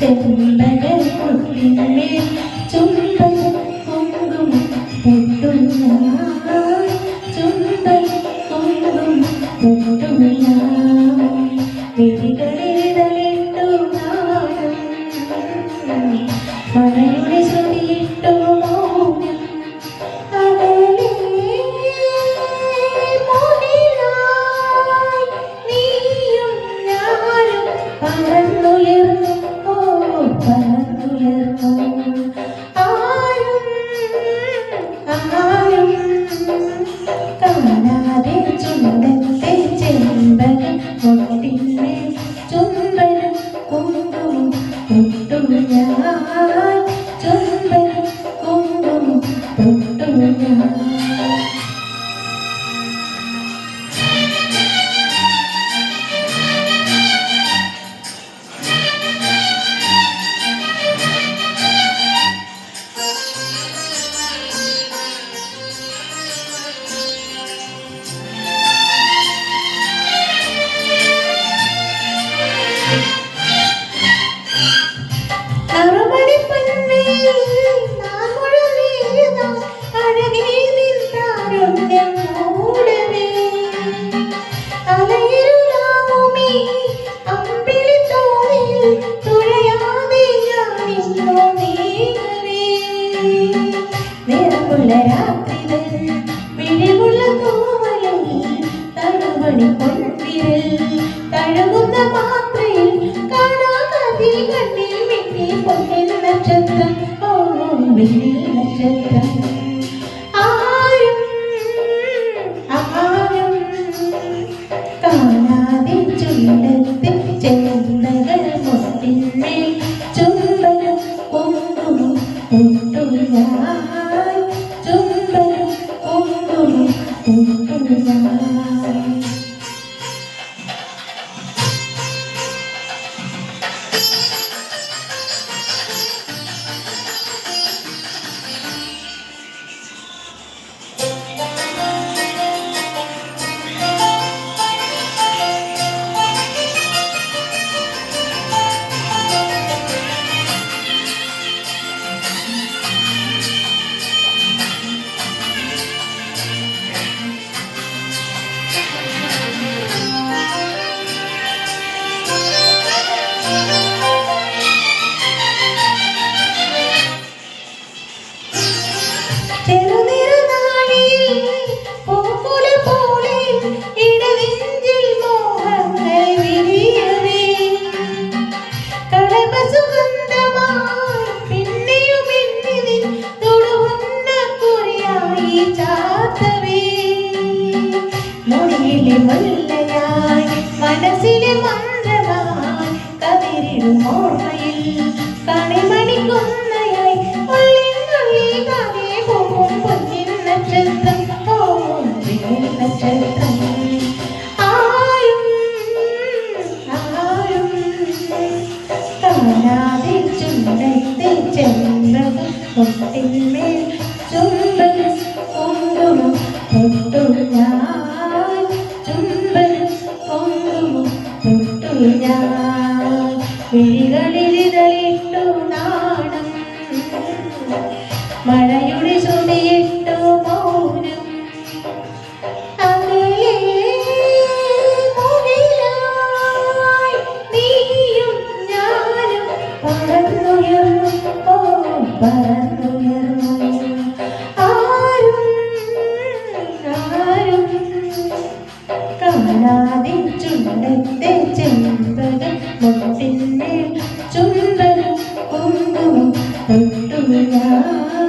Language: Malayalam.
ചെമ്പക കുട്ടിന്മേൽ ചുംബന കുങ്കുമം പൊട്ടും ചുംബന കുങ്കുമം പൊട്ടും നാണം മഴയുടെ ശ്രുതിയിട്ടു പൊട്ടും ഞാൻ ചുംബനം കുങ്കുമം പൊട്ടും ഞാൻ നറുമണി നിറമുള്ള രാത്രികൾ വിഴിവുള്ള കോവലിൽ തഴുവണി പൊൻവിരൽ തഴുകുന്ന മാത്രയിൽ കാണാതി കണ്ണിൽ മിന്നി പൊന്നിൻ നക്ഷത്രം ഓ നക്ഷത്രം. ആരും ആരും കാണാതെ ചുണ്ടത്തിൽ ചെന്തകൾ മുട്ടിന്മേൽ ചുംബനം കുങ്കുമം പൊട്ടുയായി മൊഴിയിലെ മുല്ലയായി മനസ്സിലെ മന്ത്രമായി കതിരിടും ഓർമ്മയിൽ. കണിമണി കുന്നയായി പോകും പൊന്നിൻ നക്ഷത്രം പൊന്നിൻ നക്ഷത്രം. ആരും ആരും കാണാതെ ചുണ്ടത്തെ ചെമ്പക പൊട്ടിന്മേൽ ഞാൻ നാണം. മഴയുടെ ശ്രുതിയിട്ടു മൗനം. ഓ ആരും ആരും കാണാതെ ചുണ്ടത്തെ Đừng.